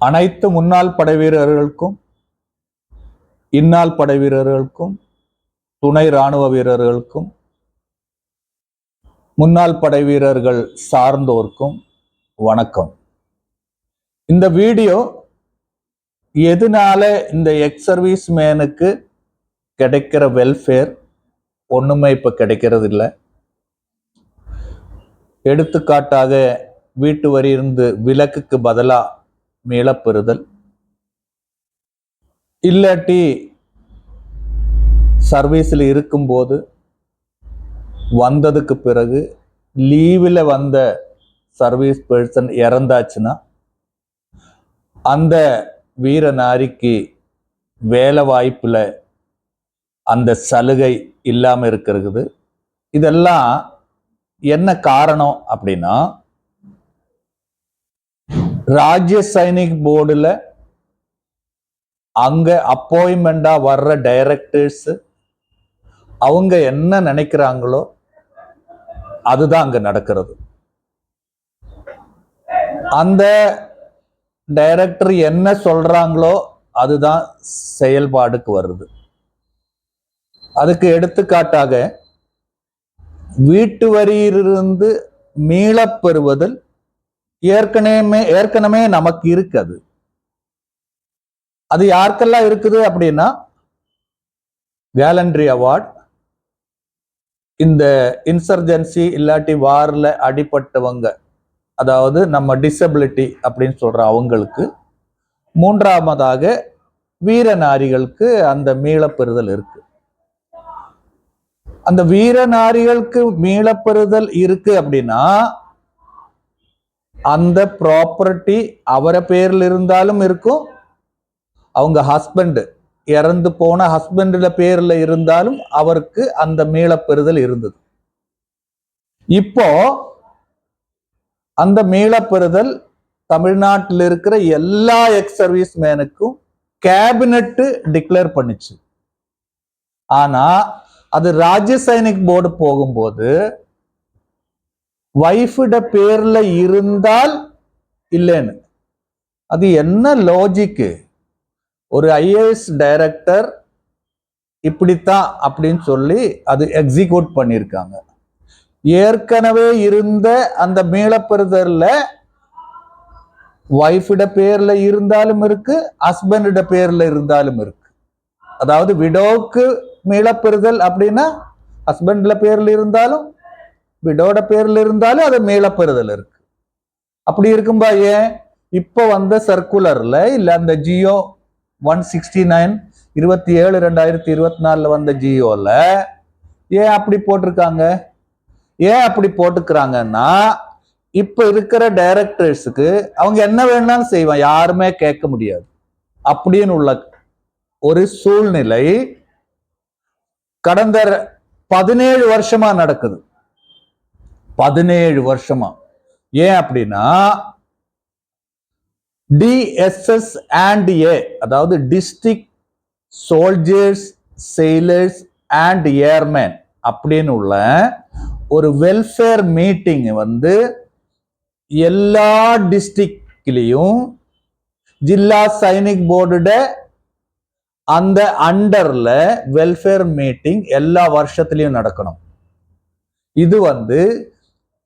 அனைத்து முன்னாள் படை வீரர்களுக்கும் இந்நாள் படை வீரர்களுக்கும் துணை ராணுவ வீரர்களுக்கும் முன்னாள் படை வீரர்கள் சார்ந்தோர்க்கும் வணக்கம். இந்த வீடியோ எதனால இந்த எக்ஸ் சர்வீஸ் மேனுக்கு கிடைக்கிற வெல்ஃபேர் ஒண்ணுமே இப்ப கிடைக்கிறது இல்லை எடுத்துக்காட்டாக வீட்டு வரி இருந்து விலக்குக்கு பதிலாக மீளப்பெறுதல். இல்லாட்டி சர்வீஸில் இருக்கும்போது வந்ததுக்கு பிறகு லீவில் வந்த சர்வீஸ் பர்சன் இறந்தாச்சுன்னா அந்த வீர நாரிக்கு வேலை வாய்ப்பில் அந்த சலுகை இல்லாமல் இருக்கிறது. இதெல்லாம் என்ன காரணம் அப்படின்னா ராஜ்ய சைனிக் போர்டில் அங்க அப்பாயின்மெண்ட்டாக வர்ற டைரக்டர்ஸ் அவங்க என்ன நினைக்கிறாங்களோ அதுதான் அங்கே நடக்கிறது. அந்த டைரக்டர் என்ன சொல்றாங்களோ அதுதான் செயல்பாடுக்கு வருது. அதுக்கு எடுத்துக்காட்டாக வீட்டு வரியிலிருந்து மீளப்பெறுவதில் ஏற்கனவே ஏற்கனவே நமக்கு இருக்குது. அது யாருக்கெல்லாம் இருக்குது அப்படின்னா கேலண்ட்ரி அவார்ட் இந்த இன்சர்ஜென்சி இல்லாட்டி வாரில் அடிபட்டவங்க அதாவது நம்ம டிசபிலிட்டி அப்படின்னு சொல்ற அவங்களுக்கு மூன்றாவதாக வீர நாரிகளுக்கு அந்த மீளப்பெறுதல் இருக்கு. அந்த வீர நாரிகளுக்கு மீளப்பெறுதல் இருக்கு அப்படின்னா அந்த ப்ராப்பர்ட்டி அவரை பேரில் இருந்தாலும் இருக்கும். அவங்க ஹஸ்பண்ட் இறந்து போன ஹஸ்பண்டில் பேரில் இருந்தாலும் அவருக்கு அந்த மீளப்பெறுதல் இருந்தது. இப்போ அந்த மீளப்பெறுதல் தமிழ்நாட்டில் இருக்கிற எல்லா எக்ஸ் சர்வீஸ் மேனுக்கும் கேபினட்டு டிக்ளேர் பண்ணிச்சு. ஆனா அது ராஜ்ய சைனிக் போர்டு போகும்போது வைஃபிட பேர்ல இருந்தால் இல்லைன்னு. அது என்ன லாஜிக்கு ஒரு ஐஏஎஸ் டைரக்டர் இப்படித்தான் அப்படின்னு சொல்லி அது எக்ஸிக்யூட் பண்ணியிருக்காங்க. ஏற்கனவே இருந்த அந்த மீளப்பெறுதல்ல ஒய்ஃபிட பேர்ல இருந்தாலும் இருக்கு ஹஸ்பண்டிட பேர்ல இருந்தாலும் இருக்கு. அதாவது விடோக்கு மீளப்பெறுதல் அப்படின்னா ஹஸ்பண்ட்ல பேர்ல இருந்தாலும் விடோட பேர்ல இருந்தாலும் அது மீளப்பெறுதல் இருக்கு. அப்படி இருக்கும்பா ஏன்? இப்போ வந்த சர்க்குலர்ல இல்லை அந்த ஜியோ ஒன் சிக்ஸ்டி நைன் இருபத்தி ஏழு ரெண்டாயிரத்தி இருபத்தி நாலில் வந்த ஜியோவில் ஏன் அப்படி போட்டிருக்காங்க? ஏன் அப்படி போட்டுக்கிறாங்கன்னா இப்போ இருக்கிற டைரக்டர்ஸுக்கு அவங்க என்ன வேணாலும் செய்வான் யாருமே கேட்க முடியாது. அப்படின்னு உள்ள ஒரு சூழ்நிலை கடந்த பதினேழு வருஷமா நடக்குது. பதினேழு வருஷமா. ஏன் அப்படின்னா டிஎஸ்எஸ் அண்ட் ஏ அதாவது district soldiers sailors and airmen அப்படின்னு உள்ள ஒரு வெல்ஃபேர் மீட்டிங் வந்து எல்லா டிஸ்ட்ரிக்ட்லயும் ஜில்லா சைனிக் போர்டுட அந்த அண்டர்ல வெல்ஃபேர் மீட்டிங் எல்லா வருஷத்துலயும் நடக்கணும். இது வந்து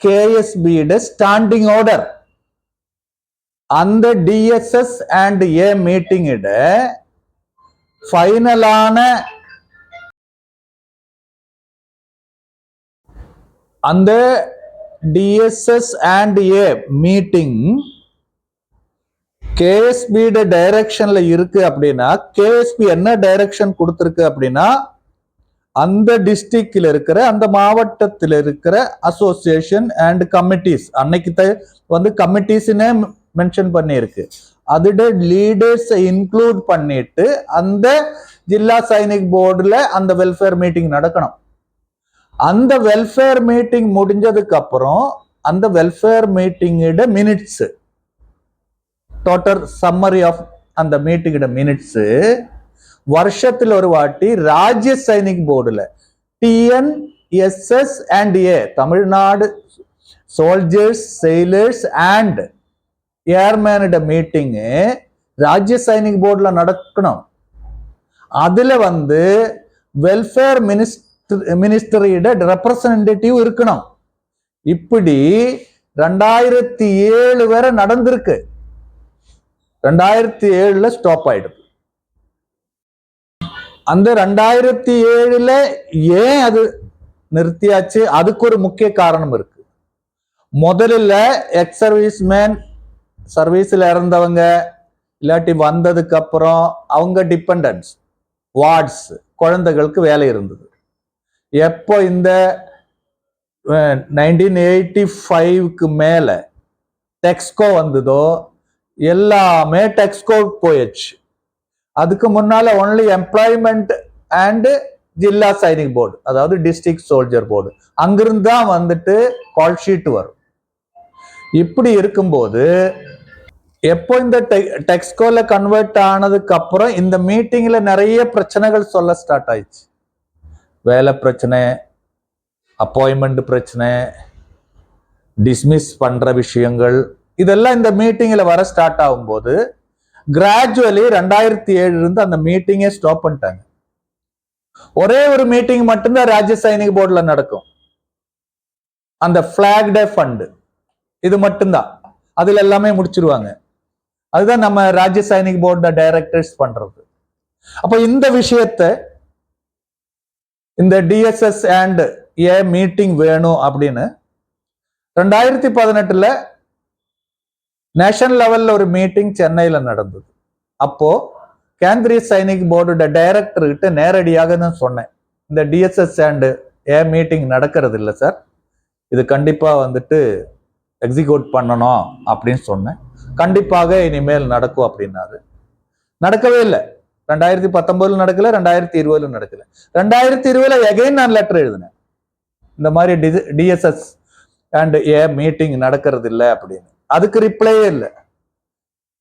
கேஎஸ்பியோட ஸ்டாண்டிங் ஆர்டர் அந்த டிஎஸ்எஸ் அண்ட் ஏ மீட்டிங்கிட ஃபைனலான அந்த டிஎஸ்எஸ் அண்ட் ஏ மீட்டிங் கேஎஸ்பியோட டைரக்ஷன்ல இருக்கு அப்படின்னா கேஎஸ்பி என்ன டைரக்ஷன் கொடுத்துருக்கு அப்படின்னா அந்த டிஸ்ட்ரிக்டில் இருக்கிற அந்த மாவட்டத்தில் இருக்கிற அசோசியேஷன் அண்ட் கமிட்டிஸ் அன்னைக்கு த- வந்து கமிட்டிஸ்னே மென்ஷன் பண்ணியிருக்கு. அதோட லீடர்ஸை இன்க்ளூட் பண்ணிட்டு அந்த ஜில்லா சைனிக் போர்டில் அந்த வெல்ஃபேர் மீட்டிங் நடக்கணும். அந்த வெல்ஃபேர் மீட்டிங் முடிஞ்சதுக்கு அப்புறம் அந்த வெல்ஃபேர் மீட்டிங்கோட மினிட்ஸு டோட்டல் சம்மரி ஆஃப் அந்த மீட்டிங்கோட மினிட்ஸு வருஷத்துல ஒரு வாட்டி ராஜ்ய சைனிக் போர்டுல TN SS and A Tamil Nadu soldiers sailors and ஏர்மேனோட மீட்டிங்கு ராஜ்ய சைனிக் போர்டில் நடக்கணும். அதுல வந்து வெல்ஃபேர் மினிஸ்டர் மினிஸ்டரியோட ரெப்ரசன்டேட்டிவ் இருக்கணும். இப்படி ரெண்டாயிரத்தி ஏழு வரை நடந்திருக்கு. ரெண்டாயிரத்தி ஏழுல ஸ்டாப் ஆயிடுது. அந்த ரெண்டாயிரத்தி ஏழுல ஏன் அது நிறுத்தியாச்சு? அதுக்கு ஒரு முக்கிய காரணம் இருக்கு. முதல்ல எக்ஸ் சர்வீஸ் மேன் சர்வீஸில் இறந்தவங்க இல்லாட்டி வந்ததுக்கு அப்புறம் அவங்க டிபெண்டன்ஸ் வார்ட்ஸ் குழந்தைகளுக்கு வேலை இருந்தது. எப்போ இந்த நைன்டீன் எயிட்டி ஃபைவ்க்கு மேலே டெக்ஸ்கோ வந்ததோ எல்லாமே டெக்ஸ்கோ போயிடுச்சு. அதுக்கு முன்னால only employment and Zilla Sainik board அதாவது டிஸ்ட்ரிக்ட் சோல்ஜர் போர்டு அங்கிருந்து தான் வந்துட்டு கால் ஷீட் வரும். இப்படி இருக்கும்போது எப்போ இந்த டெக்ஸ்கோல கன்வெர்ட் ஆனதுக்கு அப்புறம் இந்த மீட்டிங்ல நிறைய பிரச்சனைகள் சொல்ல ஸ்டார்ட் ஆயிடுச்சு. வேலை பிரச்சனை அப்பாயின்மெண்ட் பிரச்சனை டிஸ்மிஸ் பண்ற விஷயங்கள் இதெல்லாம் இந்த மீட்டிங்ல வர ஸ்டார்ட் ஆகும்போது கிராஜுவலி ரெண்டாயிரத்தி ஏழுல இருந்து அந்த மீட்டிங்கே ஸ்டாப் பண்ணிட்டாங்க. ஒரே ஒரு மீட்டிங் மட்டும்தான் ராஜ்ய சைனிக் போர்டுல நடக்கும். அந்த ஃபிளாக் டே ஃபண்டு இது மட்டும்தான். அதில் எல்லாமே முடிச்சிருவாங்க. அதுதான் நம்ம ராஜ்ய சைனிக் போர்ட டைரக்டர்ஸ் பண்றது. அப்ப இந்த விஷயத்த இந்த டிஎஸ்எஸ் அண்ட் ஏ மீட்டிங் வேணும் அப்படின்னு ரெண்டாயிரத்தி பதினெட்டுல நேஷனல் லெவல்ல ஒரு மீட்டிங் சென்னையில நடந்தது. அப்போ கேந்திரிய சைனிக் போர்டோட டைரக்டர் கிட்ட நேரடியாக தான் சொன்னேன். இந்த டிஎஸ்எஸ் அண்டு ஏ மீட்டிங் நடக்கிறது இல்லை சார் இது கண்டிப்பாக வந்துட்டு எக்ஸிக்யூட் பண்ணணும் அப்படின்னு சொன்னேன். கண்டிப்பாக இனிமேல் நடக்கும் அப்படின்னாரு. நடக்கவே இல்லை. ரெண்டாயிரத்தி பத்தொன்பதுல நடக்கல ரெண்டாயிரத்தி இருபதுல நடக்கல. ரெண்டாயிரத்தி இருபதுல எகைன் நான் லெட்டர் எழுதினேன். இந்த மாதிரி டிஎஸ்எஸ் அண்ட் ஏ மீட்டிங் நடக்கிறது இல்லை அப்படின்னு. அதுக்கு ரிப்ளையே இல்லை.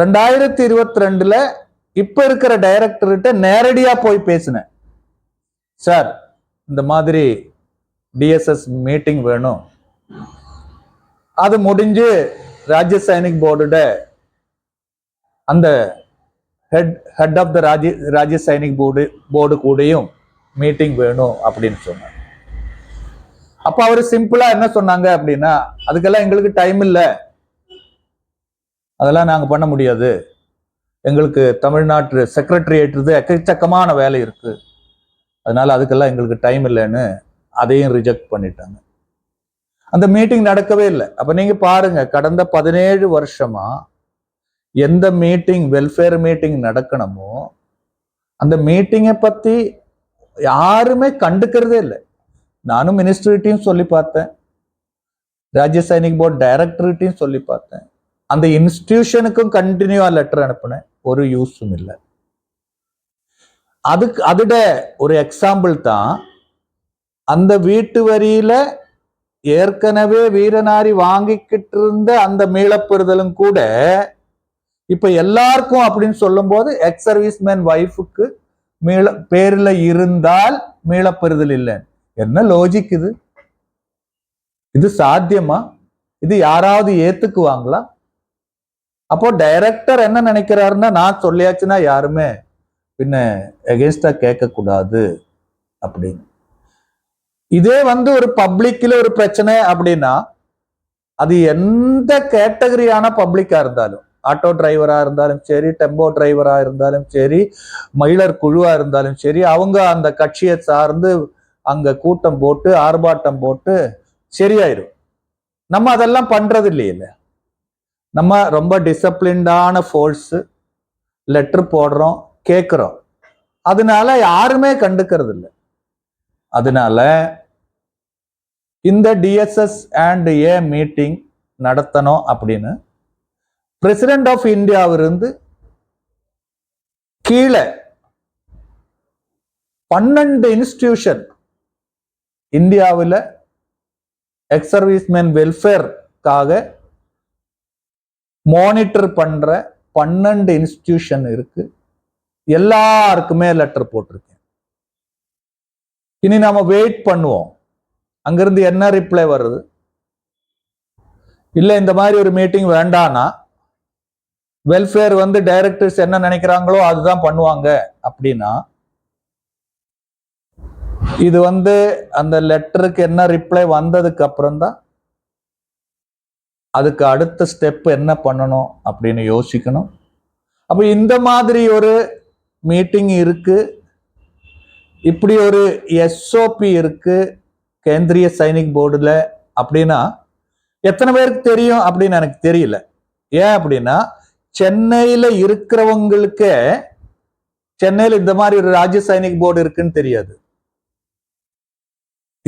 ரெண்டாயிரத்தி இருபத்தி ரெண்டுல இப்ப இருக்கிற டைரக்டர்கிட்ட நேரடியா போய் பேசினேன். சார் இந்த மாதிரி டிஎஸ்எஸ் மீட்டிங் வேணும். அது முடிஞ்சு ராஜ்ய சைனிக் போர்டோட அந்த head head of the Rajya Rajya Sainik board board கூடயும் மீட்டிங் வேணும் அப்படின்னு சொன்னாங்க அப்போ அவர் சிம்பிளா என்ன சொன்னாங்க அப்படின்னா அதுக்கெல்லாம் எங்களுக்கு டைம் இல்லை. அதெல்லாம் நாங்கள் பண்ண முடியாது. எங்களுக்கு தமிழ்நாட்டு செக்ரட்டரியேட் எக்கச்சக்கமான வேலை இருக்குது அதனால் அதுக்கெல்லாம் எங்களுக்கு டைம் இல்லைன்னு அதையும் ரிஜெக்ட் பண்ணிட்டாங்க. அந்த மீட்டிங் நடக்கவே இல்லை. அப்போ நீங்கள் பாருங்கள் கடந்த பதினேழு வருஷமாக எந்த மீட்டிங் வெல்ஃபேர் மீட்டிங் நடக்கணுமோ அந்த மீட்டிங்கை பற்றி யாருமே கண்டுக்கிறதே இல்லை. நானும் மினிஸ்ட்ரிட்டையும் சொல்லி பார்த்தேன். ராஜ்ய சைனிக் போர்டு டைரக்டர்கிட்டையும் சொல்லி பார்த்தேன். அந்த இன்ஸ்டிடியூஷனுக்கும் கண்டினியூவா லெட்டர் அனுப்புனேன் ஒரு யூஸும் இல்லை. அதுக்கு அதோட ஒரு எக்ஸாம்பிள் தான் அந்த வீட்டு வரியில ஏற்கனவே வீரநாரி வாங்கிக்கிட்டு இருந்த அந்த மீளப்பெறுதலும் கூட இப்ப எல்லாருக்கும் அப்படின்னு சொல்லும்போது எக்ஸ் சர்வீஸ் மேன் ஒய்ஃபுக்கு மீள பேர்ல இருந்தால் மீளப்பெறுதல் இல்லை. என்ன லாஜிக் இது? இது சாத்தியமா? இது யாராவது ஏத்துக்குவாங்களா? அப்போ டைரக்டர் என்ன நினைக்கிறாருன்னா நான் சொல்லியாச்சுன்னா யாருமே பின்ன எகென்ஸ்டா கேட்கக்கூடாது அப்படின்னு. இதே வந்து ஒரு பப்ளிக்ல ஒரு பிரச்சனை அப்படின்னா அது எந்த கேட்டகரியான பப்ளிக்கா இருந்தாலும் ஆட்டோ டிரைவரா இருந்தாலும் சரி டெம்போ டிரைவரா இருந்தாலும் சரி மயிலர் குழுவா இருந்தாலும் சரி அவங்க அந்த கட்சியை சார்ந்து அங்க கூட்டம் போட்டு ஆர்ப்பாட்டம் போட்டு சரியாயிரும். நம்ம அதெல்லாம் பண்றது இல்லையில நம்ம ரொம்ப டிசப்ளின்டான ஃபோர்ஸ் லெட்டர் போடுறோம் கேட்குறோம் அதனால யாருமே கண்டுக்கிறது இல்லை அதனால இந்த டிஎஸ்எஸ் அண்ட் ஏ மீட்டிங் நடத்தணும் அப்படின்னு பிரசிடென்ட் ஆஃப் இந்தியாவிலிருந்து கீழே பன்னெண்டு இன்ஸ்டிடியூஷன் இந்தியாவில் எக்ஸ் சர்வீஸ்மேன் வெல்ஃபேர்க்காக மானிட்டர் பண்ணுற பன்னெண்டு இன்ஸ்டிடியூஷன் இருக்கு. எல்லாருக்குமே லெட்டர் போட்டிருக்கேன். இனி நாம வெயிட் பண்ணுவோம். அங்கிருந்து என்ன ரிப்ளை வருது? இல்லை இந்த மாதிரி ஒரு மீட்டிங் வேண்டானா வெல்ஃபேர் வந்து டைரக்டர்ஸ் என்ன நினைக்கிறாங்களோ அதுதான் பண்ணுவாங்க அப்படின்னா இது வந்து அந்த லெட்டருக்கு என்ன ரிப்ளை வந்ததுக்கு அப்புறம் தான் அதுக்கு அடுத்த ஸ்டெப் என்ன பண்ணணும் அப்படின்னு யோசிக்கணும். அப்போ இந்த மாதிரி ஒரு மீட்டிங் இருக்கு. இப்படி ஒரு எஸ்ஓபி இருக்கு கேந்திரிய சைனிக் போர்டில் அப்படின்னா எத்தனை பேருக்கு தெரியும் அப்படின்னு எனக்கு தெரியல. ஏன் அப்படின்னா சென்னையில் இருக்கிறவங்களுக்கே சென்னையில் இந்த மாதிரி ஒரு ராஜ்ய சைனிக் போர்டு இருக்குன்னு தெரியாது.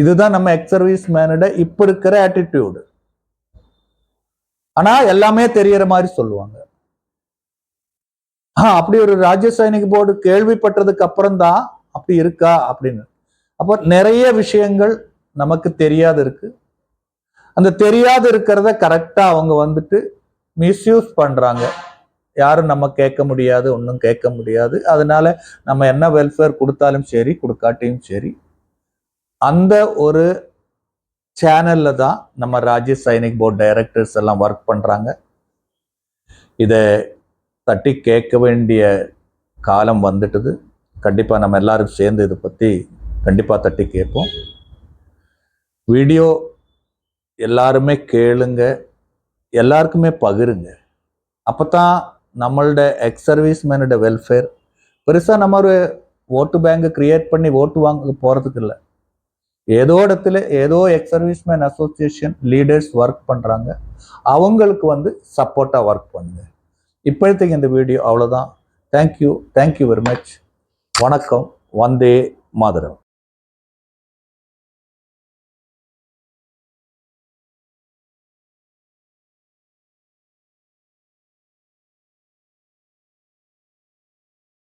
இதுதான் நம்ம எக்ஸ் சர்வீஸ் மேனோட இப்போ இருக்கிற ஆட்டிடியூடு ஆனா எல்லாமே தெரியற மாதிரி சொல்லுவாங்க. ஆ அப்படி ஒரு ராஜ்ய சைனிக் போர்டு கேள்விப்பட்டதுக்கு அப்புறம் தான் அப்படி இருக்கா அப்படின்னு. அப்போ நிறைய விஷயங்கள் நமக்கு தெரியாது இருக்கு. அந்த தெரியாது இருக்கிறத கரெக்டா அவங்க வந்துட்டு மிஸ்யூஸ் பண்றாங்க. யாரும் நம்ம கேட்க முடியாது ஒன்றும் கேட்க முடியாது. அதனால நம்ம என்ன வெல்ஃபேர் கொடுத்தாலும் சரி கொடுக்காட்டியும் சரி அந்த ஒரு சேனலில் தான் நம்ம ராஜ்ய சைனிக் போர்ட் டைரக்டர்ஸ் எல்லாம் ஒர்க் பண்ணுறாங்க இதை தட்டி கேட்க வேண்டிய காலம் வந்துட்டுது. கண்டிப்பாக நம்ம எல்லாரும் சேர்ந்து இதை பற்றி கண்டிப்பாக தட்டி கேட்போம். வீடியோ எல்லாருமே கேளுங்க எல்லாருக்குமே பகிருங்க. அப்போ தான் நம்மளோட எக்ஸ் சர்வீஸ் மேனோட வெல்ஃபேர் பெருசாக நம்ம ஒரு ஓட்டு பேங்க் கிரியேட் பண்ணி ஓட்டு வாங்க போகிறதுக்கு இல்லை. ஏதோ இடத்துல ஏதோ ex serviceman association leaders work பண்ணுறாங்க அவங்களுக்கு வந்து சப்போர்ட்டாக ஒர்க் பண்ணுங்க. இப்பொழுதுக்கு இந்த வீடியோ அவ்வளோதான் தேங்க்யூ தேங்க்யூ வெரி மச் வணக்கம். வந்தே மாதரம்.